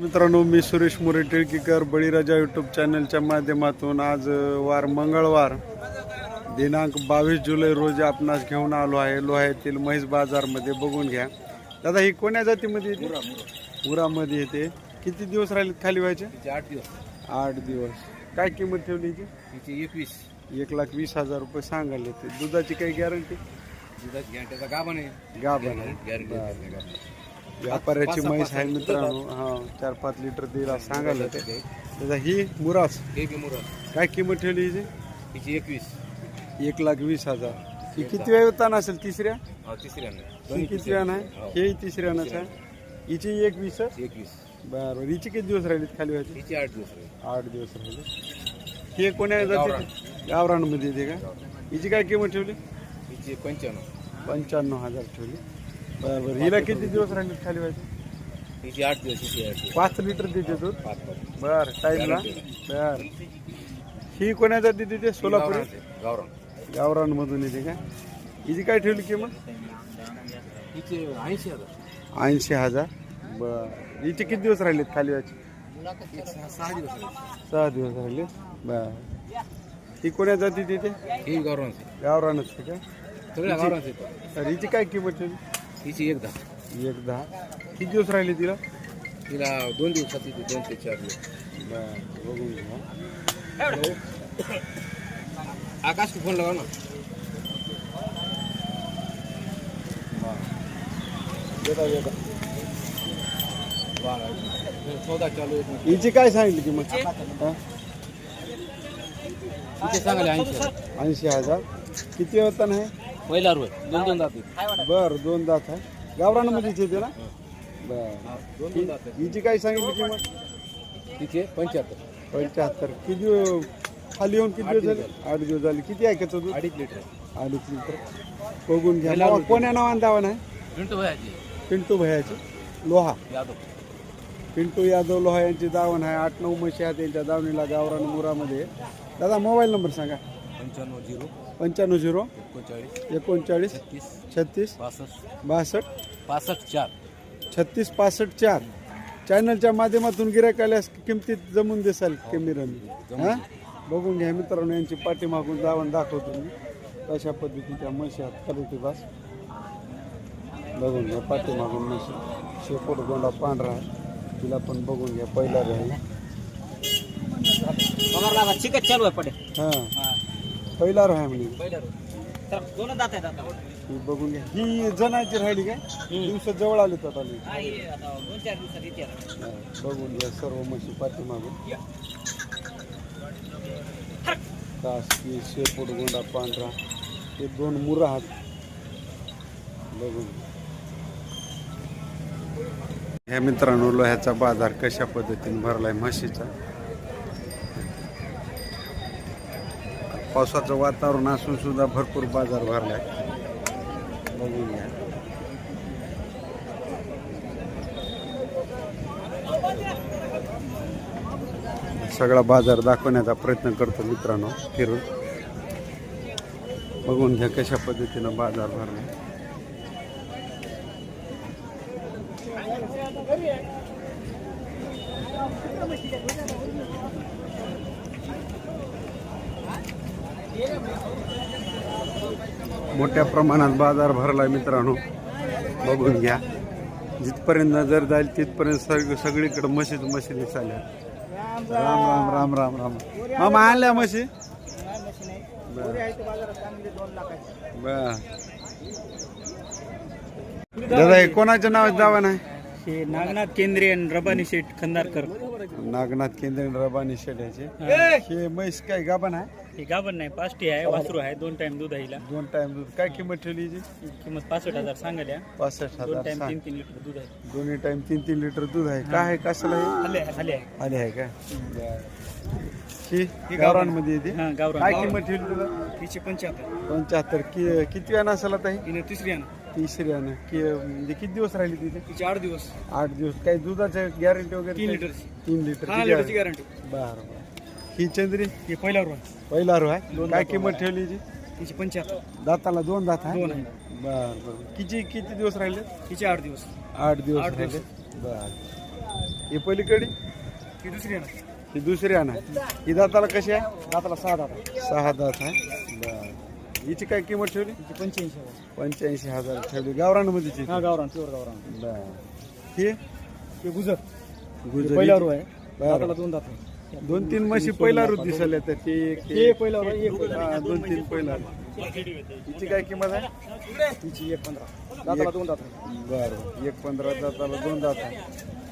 मित्रांनो मी सुरेश मोरे टिळकीकर बळीराजा युट्यूब चॅनलच्या माध्यमातून आज वार मंगळवार दिनांक बावीस जुलै रोजी आपणास घेऊन आलो आहे. लोहा येथील म्हैस बाजारमध्ये बघून घ्या. दादा ही कोण्या जातीमध्ये येते? उरामध्ये येते. किती दिवस राहिले खाली व्हायचे? आठ दिवस. आठ दिवस. काय किंमत ठेवली हिची? तिचे एकवीस. एक लाख वीस हजार रुपये सांगायला. ते दुधाची काही गॅरंटी? दुधाची गॅरंटीचा गाभा नाही गाभण आहे. गॅरंटी व्यापाऱ्याची म्हैस आहे मित्रांनो. हा चार पाच लिटर दिला सांगायला ते. त्याचा ही मुरास. हे बी काय किंमत ठेवली हिची? तिची एकवीस. एक लाख वीस हजार. ही किती वेळ ताण असेल? तिसऱ्या? हो, तिसऱ्यानं. ही किती वेळा आहे? हे. तिसऱ्यानंच आहे. हिची एक वीस एकवीस. बरं. हिची किती दिवस राहिलीत खाली व्हायची? तिची आठ दिवस राहिले. आठ दिवस राहिले हे कोण्या जाते गावरानमध्ये येते का? हिची काय किंमत ठेवली? तिचे पंच्याण्णव. पंच्याण्णव हजार ठेवली. बरं बरं हिला किती दिवस राहिलेत खाली व्हायचे? तिची आठ दिवस तिची आठ दिवस. पाच लिटर देते दूध? पाच पाच बर टाईमला? बर. ही कोण्या जाती तिथे सोलापुरी? गावरान. गावरानमधून येते का? हिची काय ठेवली किंमत? तिचे ऐंशी हजार. ऐंशी हजार. बर. हिचे किती दिवस राहिलेत खाली व्हायचे? सहा दिवस राहिले. सहा दिवस राहिले. बर. ही कोण्या जाती तिथे ही गावरान गावरानच आहे का? सगळ्या गावरान तर हिची काय किंमत ठेवली? तिची एक दहा एक दहा किती दिवस राहिले तिला? तिला दोन दिवसात तिथे दोन ते चार दिवस. बर बघून घ्या. आकाश फोन लावा ना. देता देता चौदा चालू आहे. हिची काय सांगितली किंमत? हा? तिचे सांगाले ऐंशी हजार. ऐंशी हजार. किती होता आहे पहिला रुय दोन दोन जाते बर दोन दात आहे. गावरानमध्येच येते ना बर. हिची काय सांगितली किंमत? तिचे पंच्याहत्तर. पंच्याहत्तर. किती खाली येऊन किती दिवस झाले? आठ दिवस झाले. किती आहे त्याचं दूध? अडीच लिटर अडीच लिटर. बघून घ्या. नाव कोण्या नावाने दावा नाही मिनटं वयाची पिंटू भयाची. लोहा. यादव. पिंटू यादव लोहा यांची दावण आहे. आठ नऊ म्हशी आहेत त्यांच्या दावणीला गावरान मुरामध्ये. दादा मोबाईल नंबर सांगा. पंच्याण्णव झिरो पंच्याण्णव झिरो. एकोणचाळीस. एकोणचाळीस. तीस छत्तीस. बासष्ट. बासष्ट. पासष्ट चार. छत्तीस पासष्ट चार. चॅनलच्या माध्यमातून गिरायक आल्यास किमतीत जमून देसाल कमी रमी हा? बघून घ्या मित्रांनो यांची पाठीमागून दावण दाखवतो मी तशा पद्धतीच्या म्हशी आहेत क्वालिटी बास बघून घ्या पाठीमागून म्हशी. शेपूट गोंडा पांढरा आहे. तिला पण बघून घ्या पहिला राहील चिकट चालू आहे पडे. हा. पहिला आहे म्हणे. दोन दात आहेत आता. ही बघून घ्या. ही जनाची राहिली काय? दिवस जवळ आले तर आली. दोन चार दिवसात येते हा, बघून घ्या सर्व म्हशी पाठीमागून कासकी शेपूट गोंडा पांढरा हे दोन मुरा आहात. बघून. ह्या मित्रांनो लोह्याचा बाजार कशा पद्धतीने भरलाय म्हशीचा? पावसाचं वातावरण असून सुद्धा भरपूर बाजार भरलाय. बघून घ्या सगळा बाजार दाखवण्याचा प्रयत्न करतो मित्रांनो फिरून. बघून घ्या कशा पद्धतीनं बाजार भरला मोठ्या प्रमाणात बाजार भरला मित्रांनो. बघून घ्या. जिथपर्यंत नजर जाईल तिथपर्यंत सग सगळीकडे म्हशीच म्हशी दिसाल्या राम राम राम राम राम. मामा आणल्या म्हशी? बर. दादा हे कोणाच्या नावात दावा नाही? हे नागनाथ केंद्रे आणि रबानी शेठ खंदारकर. नागनाथ केंद्र रबानी शेड्याचे हे. म्हैस काय गाभण आहे? हे गाभण नाही पाष्टी आहे वासरू आहे दोन टाइम दूध आहे हिला. दोन टाइम दूध. काय किंमत ठेवली? ही किंमत पासष्ट हजार सांगाल्या पासष्ट दोन हजार टाइम सांग. तीन तीन लिटर दूध आहे. दोन्ही टाइम तीन तीन लिटर दूध आहे. काय आहे? कशाला आहे? आले आले आहे. आले आहे का? ही गावरांमध्ये येते. हा गावरान. काय किंमत ठेवली तुला? तिचे पंच्याहत्तर. पंच्याहत्तर. कि किती वेळा असेल आता ही तिने तिसरी आहे तिसरी आहे ना कि म्हणजे किती दिवस राहिली तिथे तिचे आठ दिवस. आठ दिवस. काही दुधाचं गॅरंटी वगैरे तीन काही? लिटरची तीन लिटर हा लिटरची? गॅरंटी बरं बरं. ही चंद्री? हे पहिल्यावर आहे. पहिला रो आहे? काय किंमत ठेवली हिची? तिचे पंच्याहत्तर. दाताला दोन दात आहे? दोन आहे. बर बर. किती किती दिवस राहिले? तिचे आठ दिवस. आठ दिवस आठ राहिले. बर. ही पलीकडे ती दुसरी आहे ना. ही दुसरी आणा ही दाताला कशी आहे? दाताला सहा दाता सहा दात आहे. हिची काय किंमत ठेवली? पंच्याऐंशी हजार. पंच्याऐंशी हजार ठेवली. गावरानमध्येची हा गावरान. प्युअर गावरान. बरं. ही? ते गुजर. गुजरी पहिला रो आहे. दाताला दोन दात आहे. दोन तीन म्हशी पहिला रूप दिसल्या तर ती एक- पहिला रो आहे, एक. पहिला हा, दोन तीन पहिला हिची काय किंमत आहे? तिची एक पंधरा. दाताला दोन दात आहे. बरं. एक पंधरा दाताला दोन दात आहे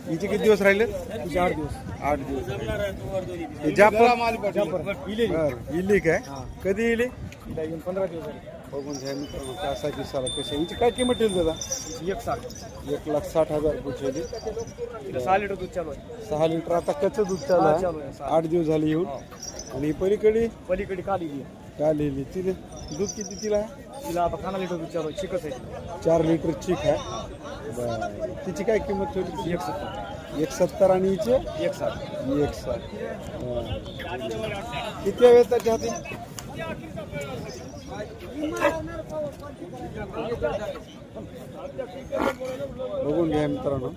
हिचे किती दिवस राहिले? आठ दिवस. आठ दिवस. हे जापर इले बरं. इली काय कधी इली? पंधरा दिवस बघून घ्या मित्रांनो कासा किसाला कशी हिची काय किंमत ठेवली दादा? एक साठ. एक लाख साठ हजार रुपये ठेवली सहा लिटर दूध चालू आहे. सहा लिटर आता कच्चं दूध चालू आहे. आठ दिवस झाले येऊन. आणि पलीकडे? पलीकडे काली. काय लिहिली? तिने दूध किती तिला? तिला आता खाना लिटर दूध चालू आहे चिकच आहे. चार लिटर चिक आहे. बरं. तिची काय किंमत ठेवली? एक सत्तर. एक सत्तर आणि हिचे? एक साठ. एक बरं. किती वेळ त्याच्या हाती? बघून घ्या मित्रांनो.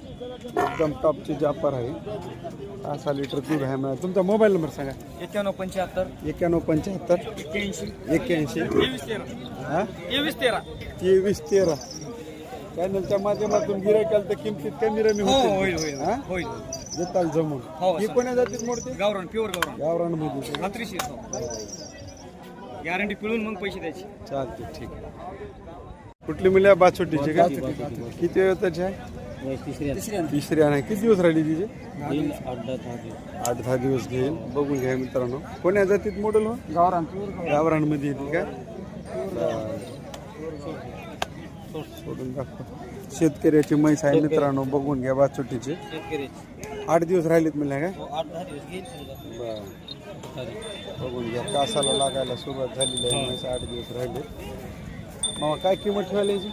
एकदम टॉपची जापर आहे. सहा लिटर दूध आहे मला. तुमचा मोबाईल नंबर सांगा. एक्क्याण्णव पंच्याहत्तर. एक्क्याण्णव पंच्याहत्तर. एक्क्याऐंशी एक्क्याऐंशी तेवीस तेरा. हा? तेवीस तेरा. तेवीस तेरा. चॅनलच्या माध्यमातून गिरायकाल तर किमतीत कमी रमी हो. होईल होईल. हा? होईल. देताल जमून. हो, ही सर. कोण्या जातीत मोडते? गावरान प्युअर गावरान. गावरानमध्ये खात्रीशीर गॅरंटी पिळून मग पैसे द्यायचे. चालते ठीक आहे. कुठली मुली बासुटीची का? किती वेळ त्याची आहे? तिसरी आहे. किती दिवस राहिली तिचे? आठ दहा दिवस घेईल. बघून घ्या मित्रांनो. कोण्या जातीत मॉडेल हो? गावरानमध्ये येते का? सोडून दाखवा. शेतकऱ्याची म्हैस आहे मित्रांनो. बघून घ्या बाचुटीचे आठ दिवस राहिलेत म्हणल्या का? बरं. बघून घ्या. कासाला लागायला सुरुवात झालेली आहे. म्हैस आठ दिवस राहिले. मग काय किंमत ठेवायला याची?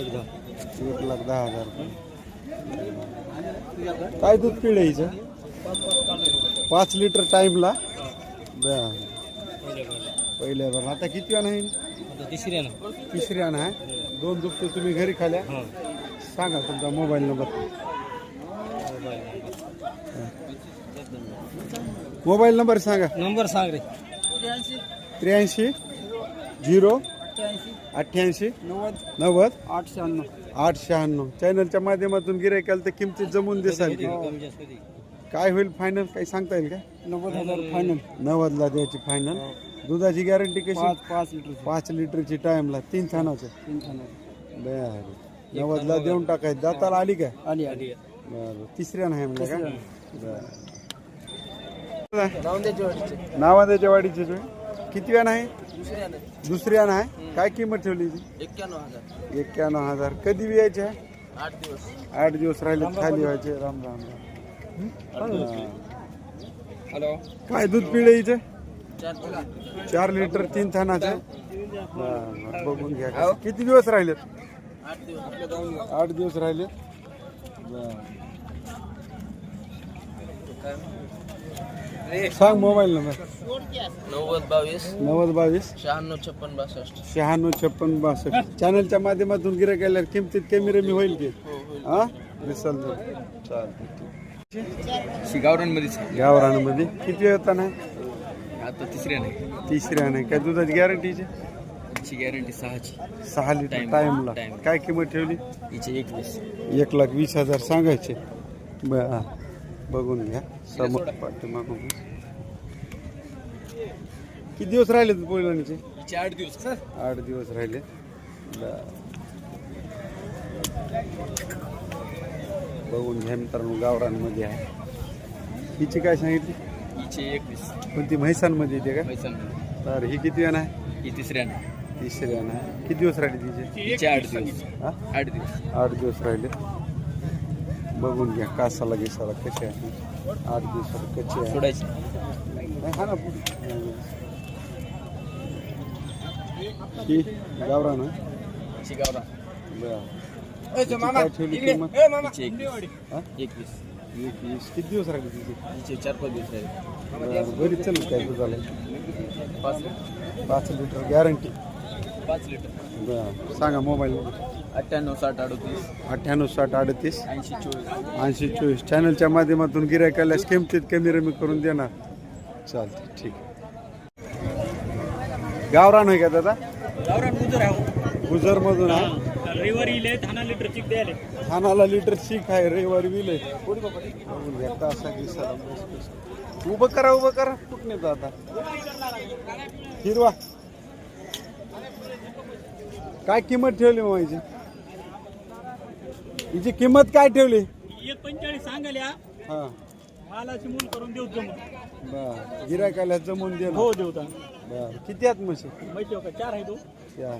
एक दहा. एक लाख दहा हजार रुपये. काय दूध पिढ हिचं पाच लिटर टाईमला? पहिल्या बरं. आता किती वेळा आहे तिसरी ना तिसरी आणा आहे दोन दुपटे तुम्ही घरी खाल्या? सांगा तुमचा मोबाईल नंबर. मोबाईल नंबर सांगा. नंबर सांग रे. त्र्याऐंशी झिरो अठ्ठ्याऐंशी नव्वद नव्वद आठ शहाण्णव आठ शहाण्णव चॅनलच्या माध्यमातून गिरायकाल तर किमतीत जमून देसाल. की काय होईल फायनल काही सांगता येईल का? नव्वद हजार फायनल नव्वदला द्यायची फायनल दुधाची गॅरंटी कशी? पाच पाच लिटर पाच लिटरची टाइमला तीन थानाचं. तीन खाणार बरं. नव्वदला देऊन टाकायचं. दाताला आली काय आली. आली. बरं. तिसऱ्या नाही म्हणलं का? बरं. नावाद्याच्या वाडीचे किती वेळा आहे दुसऱ्या आहे काय किंमत ठेवली ती? एक्क्याण्णव हजार. कधी यायचे आहे आठ दिवस. आठ दिवस राहिले खाली व्हायचे. राम राम राम. हॅलो. काय दूध पिळे हिचं चार चार लिटर तीन थानाचं? बघून घ्या. कसं. किती दिवस राहिलेत? आठ दिवस. आपल्या गावाला आठ दिवस राहिले सांग मोबाईल नंबर. नव्वद बावीस. नव्वद बावीस. शहाण्णव छप्पन बासष्ट. शहाण्णव छप्पन बासष्ट. चॅनलच्या माध्यमातून गिरा गेल्यावर किमतीत कमी रमी होईल की? हा दिसल चालते गावरांमध्येच गावरानमध्ये किती येता नाही आता तिसऱ्या नाही. तिसऱ्या नाही. काय दुधाची गॅरंटीची गॅरंटी सहाची. सहा लिटर time. काय किंमत ठेवली? तिचे एकवीस. एक लाख वीस हजार सांगायचे. ब- बघून घ्या. समोर पाठीमागून. किती दिवस राहिले तिचे आठ दिवस. आठ दिवस राहिले. बघून घ्या मित्रांनो गावरांमध्ये आहे. हिची काय सांगितली? हिचे एकवीस. पण ती म्हैसांमध्ये येते का? तर ही किती वेळ आहे? ही तिसऱ्या नाही तिसरी आहे. किती दिवस राहिले तिचे? आठ दिवस? आठ दिवस. आठ दिवस राहिले. बघून घ्या कासाला गिसाला कसे आहे? आठ दिवसाला कसे आहे? सोडायची. हा ना. ही गावरा बरं. तिची काय ठेवली किंमत? तिचे एकवीस. हा? एकवीस. एक वीस किती दिवस राहिले तिचे? चार पाच दिवस चालेल काय पाच. लिटर पाच लिटर गॅरंटी. पाच लिटर. बरं सांगा मोबाईल नंबर. अठ्ठ्याण्णव साठ अडतीस. अठ्ठ्याण्णव साठ अडतीस. ऐंशी चोवीस. ऐंशी चोवीस. चॅनलच्या माध्यमातून गिरायकाल्यास किमतीत कमी रमी करून देणार. चालते ठीक गावरान होय का दादा? गावरान गुजर आहे गुजरमधून आहे रविवारी इले लिटर चिक द्यायला ठाणाला लिटर सीख आहे रविवारी विल आहे दिसायला मस्त मस्त. उभं करा उभं करा. कुठं नेतो आता? हिरवा. काय किंमत ठेवली मग हिची किंमत काय ठेवली? एक पंचेचाळीस सांगाल्या हा. मालाची मूल करून देऊ जमून. बर. गिरायकाला जमून दे ना हो देऊ बर. किती आहेत म्हशी? माहिती हो का? चार आहे तो. त्या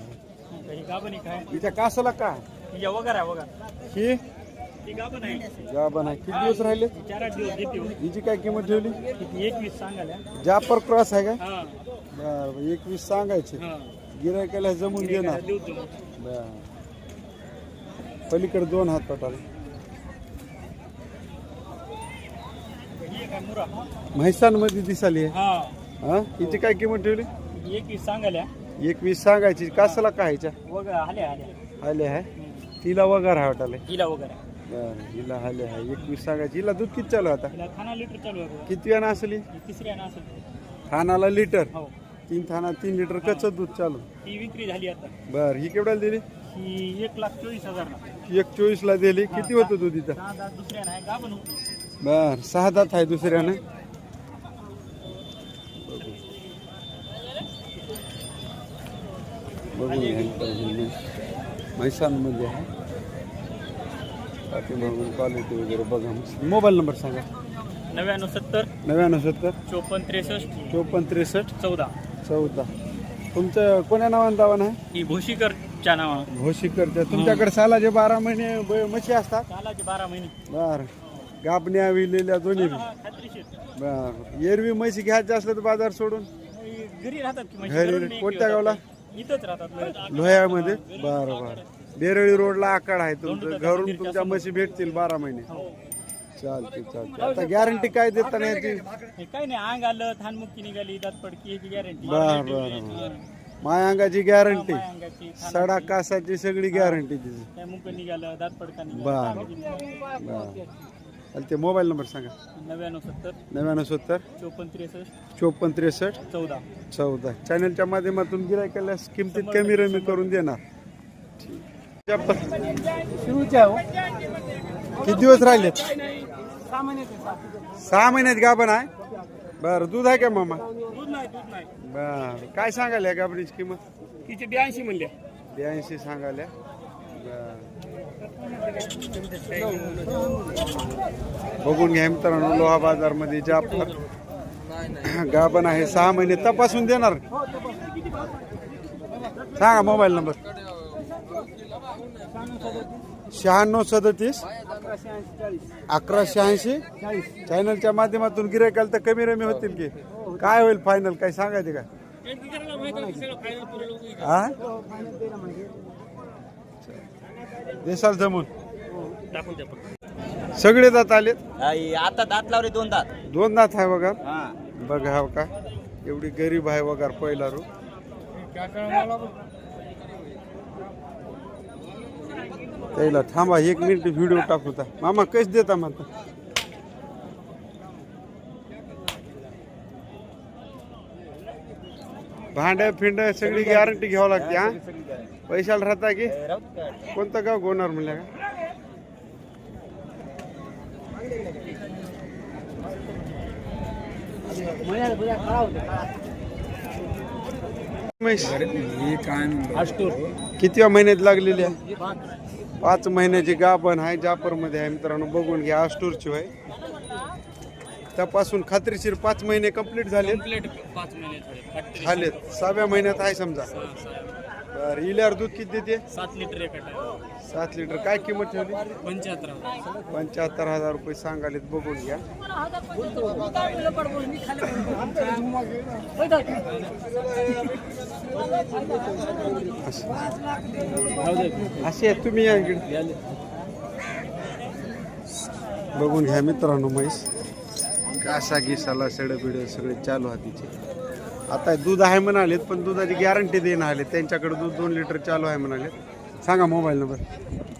ही गाभण एक आहे. हिच्या कासाला का ही वगैरे आहे वगैरे. ही? ती गाभण आहे. किती दिवस राहिले? चार आठ दिवस देते हो. हिची काय किंमत ठेवली? किती एकवीस सांगाल्या. जापर क्रॉस आहे का? हा. बर एकवीस सांगायचे. हा. गिरायकाला जमून देणार. देऊ जमून. बर. पलीकडे दोन हात पटाला. ही म्हैसांमध्ये दिसाली आहे. हा. हा? हिची काय किंमत ठेवली? ही एकवीस सांगाल्या. एकवीस सांगायची. कासाला काय ह्याच्या वगैरे आल्या आल्या. आले आहे. तिला वगार आहे वाटाले हिला वगैरे. बरं हिला आले आहे. एकवीस सांगायची. हिला दूध किती चालू आता? हिला खाना लिटर चालू आहे किती वेळा असली? ही तिसऱ्या ना असेल. थानाला लिटर? हो. तीन थाना तीन लिटर कच्चं दूध चालू. ती विक्री झाली आता. बर ही केवढ्याला दिली? ही एक लाख चोवीस हजार एक चोवीस ला दिली. किती होतं दुसऱ्या नाही गाभण होती. बर सहा दात आहे दुसऱ्यानं. इथं म्हैसाणमध्ये आहे. पाठीमागून क्वालिटी वगैरे बघा मोबाईल नंबर सांगा. नव्याण्णव सत्तर नव्याण्णव सत्तर. चोपन्न त्रेसष्ट चोपन्न त्रेसष्ट. चौदा. चौदा. तुमचं कोण्या नावानं दावा आहे ही भोशीकरच्या नावा घोशीकरच्या तुमच्याकडे सालाचे बारा महिने ब- म्हशी असतात? चालाचे बारा महिने. बर. गाबण्या विलेल्या दोन्ही बी. हा, खात्रीशीर. बर. एरवी म्हशी घ्यायच्या असलं तर बाजार सोडून? ही घरी राहतात की घरी- घरून नाही कोणत्या घेऊन गावला? जातात. इथंच राहतात. लोह्यामध्ये? बरं बरं. बेरळी रोडला आकाड आहे तुमचं. घरून तुमच्या म्हशी भेटतील बारा महिने. हो. चालते चालते आता गॅरंटी काय देताना याची? हे काय नाही अंग आलं थानमुक्ती निघाली दात पडकी याची गॅरंटी बर बर. मायांगाची गॅरंटी अंगाची सडा कासाची सगळी गॅरंटी तिची. काय मुक निघालं दात पडका बर. चालते मोबाईल नंबर सांगा. नव्याण्णव सत्तर. नव्याण्णव सत्तर. चोपन्न त्रेसष्ट. चोपन्न त्रेसष्ट. चौदा. चौदा. चॅनलच्या माध्यमातून गिरायकाला किमतीत कमी रमी करून देणार. किती दिवस राहिले सहा महिन्यात गाभण आहे? बर दूध आहे का मामा? दूध नाही दूध नाही. बर काय सांगायला गाभणीची किंमत? तिचे ब्याऐंशी म्हणले. ब्याऐंशी सांगायला बर. बघून घ्या मित्रांनो लोहा बाजारमध्ये जाफर गाभण आहे सहा महिने तपासून देणार. सांगा मोबाईल नंबर. शहाण्णव सदतीस अकरा शहाऐंशी चॅनलच्या माध्यमातून गिरायकाल तर कमी रमी होतील की? काय होईल फायनल काय सांगायचे का? हा देसाल जमून. सगळे दात आले आता दात लावले दोन दात. दोन दात आहे बघा. बघा हो का. एवढी गरीब आहे वगार पहिला रू. त्याला थांबा एक मिनिट व्हिडिओ टाकू होता मामा कस देता म्हणता? भांड्या फिंड्या सगळी गॅरंटी घ्यावं लागते हा? पैशाला राहता की? कोणतं गाव गोणार म्हणल्या का? किती महिन्यात लागलेली आहे? पाच महिन्याची गाभण आहे जापरमध्ये आहे मित्रांनो बघून घ्या आस्टूरची आहे त्यापासून खात्रीशीर पाच महिने कंप्लीट झाले पाच महिने झालेत सहाव्या महिन्यात आहे समजा. बरं इल्यावर दूध किती देते? सात लिटर एक सात लिटर. काय किंमत ठेवली? पंच्याहत्तर पंच्याहत्तर हजार रुपये सांगालेत बघून घ्या. असे आहे तुम्ही या इकडे. बघून घ्या मित्रांनो म्हैस. कासा गिसाला सडं बिडं सगळे चालू हा तिचे. आता दूध आहे म्हणालेत पण दुधाची गॅरंटी देणं आले त्यांच्याकडे दूध दोन लिटर चालू आहे म्हणाले सांगा मोबाईल नंबर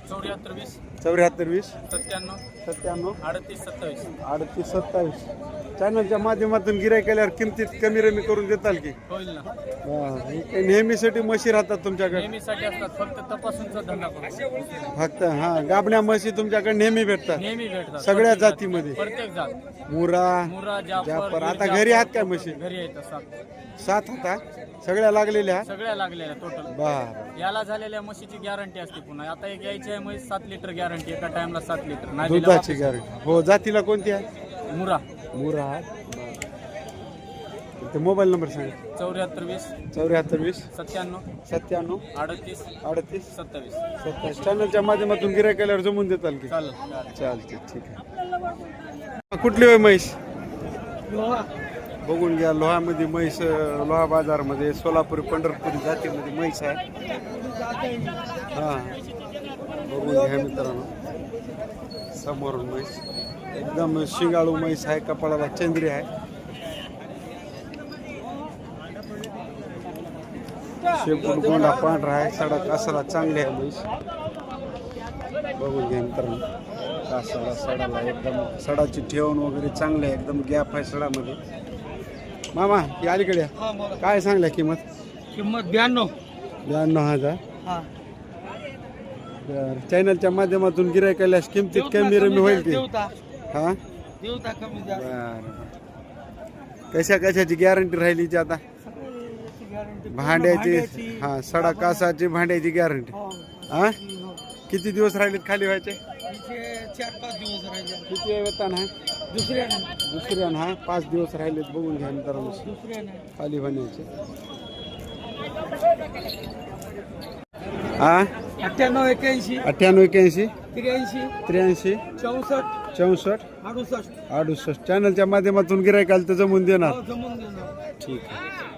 चौऱ्याहत्तर वीस. चौऱ्याहत्तर वीस. सत्त्याण्णव. सत्त्याण्णव. अडतीस सत्तावीस. अडतीस सत्तावीस. चॅनलच्या माध्यमातून गिराय केल्यावर किमतीत कमी रमी करून देताल की? होईल ना. हा, हे नेहमीसाठी म्हशी राहतात तुमच्याकडे? नेहमीसाठी असतात फक्त तपासूनचा धंदा करतो फक्त हा गाबण्या म्हशी तुमच्याकडे नेहमी भेटतात. नेहमी भेटतात. सगळ्या जातीमध्ये. प्रत्येक जात. मुरा मुरा जाफर जाफर. आता घरी आहात काय म्हशी? घरी सात आता सगळ्या लागलेल्या. सगळ्या लागलेल्या टोटल बर याला झालेल्या म्हशीची गॅरंटी असते पुन्हा. आता एक यायची आहे म्हैस सात लिटर गॅरंटी एका टाइमला सात लिटर नाही दिलं दुधाची गॅरंटी हो जातीला कोणती आहे? वापस. मुरा. मुरा. आहे ते मोबाईल नंबर सांगा. चौऱ्याहत्तर वीस. चौऱ्याहत्तर वीस. सत्त्याण्णव. सत्त्याण्णव. अडतीस. अडतीस. सत्तावीस. सत्तावीस. चॅनलच्या माध्यमातून गिराय केल्यावर जमून देताल की? चालेल. चालेल. चालते ठीक आहे. कुठली होय म्हैस? बघून घ्या लोहामध्ये म्हैस लोहा बाजारमध्ये सोलापूर पंढरपुरी जातीमध्ये म्हैस आहे. हां बघून घ्या मित्रांनो. समोरून म्हैस. एकदम शिंगाळू म्हैस आहे कपाळाला चंद्री आहे. शेपूर गोंडा पांढरा आहे सडा कासाला चांगली आहे म्हैस. बघून घ्या मित्रांनो. कासाला सडाला एकदम सडाची ठेवण वगैरे चांगली आहे एकदम गॅप आहे सडामध्ये. मामा ही अलीकडे या. काय सांगल्या किंमत? किंमत ब्याण्णव. ब्याण्णव हजार. हा. बरं. चॅनलच्या माध्यमातून गिराय केल्यास किमतीत कमी रमी होईल की? हा? देवता कमी द्या. बरं कशा कशाची गॅरंटी राहिली ती आता? भांड्याची हा सडा कासाची भांड्याची गॅरंटी. हा. किती दिवस राहिलेत खाली व्हायचे? चार पाच दिवस राहिले. किती वेतन आहे दुसऱ्या दुसऱ्यानं हा? पाच दिवस राहिलेत बघून घ्या दुसऱ्या खाली हा अठ्ठ्याण्णव एक्याऐंशी अठ्ठ्याण्णव एक्याऐंशी त्र्याऐंशी. त्र्याऐंशी? चौसष्ट. चौसष्ट? अडुसष्ट. अडुसष्ट. चॅनलच्या माध्यमातून गिरायकाल तर जमून देणार. जमून देणार. ठीक आहे.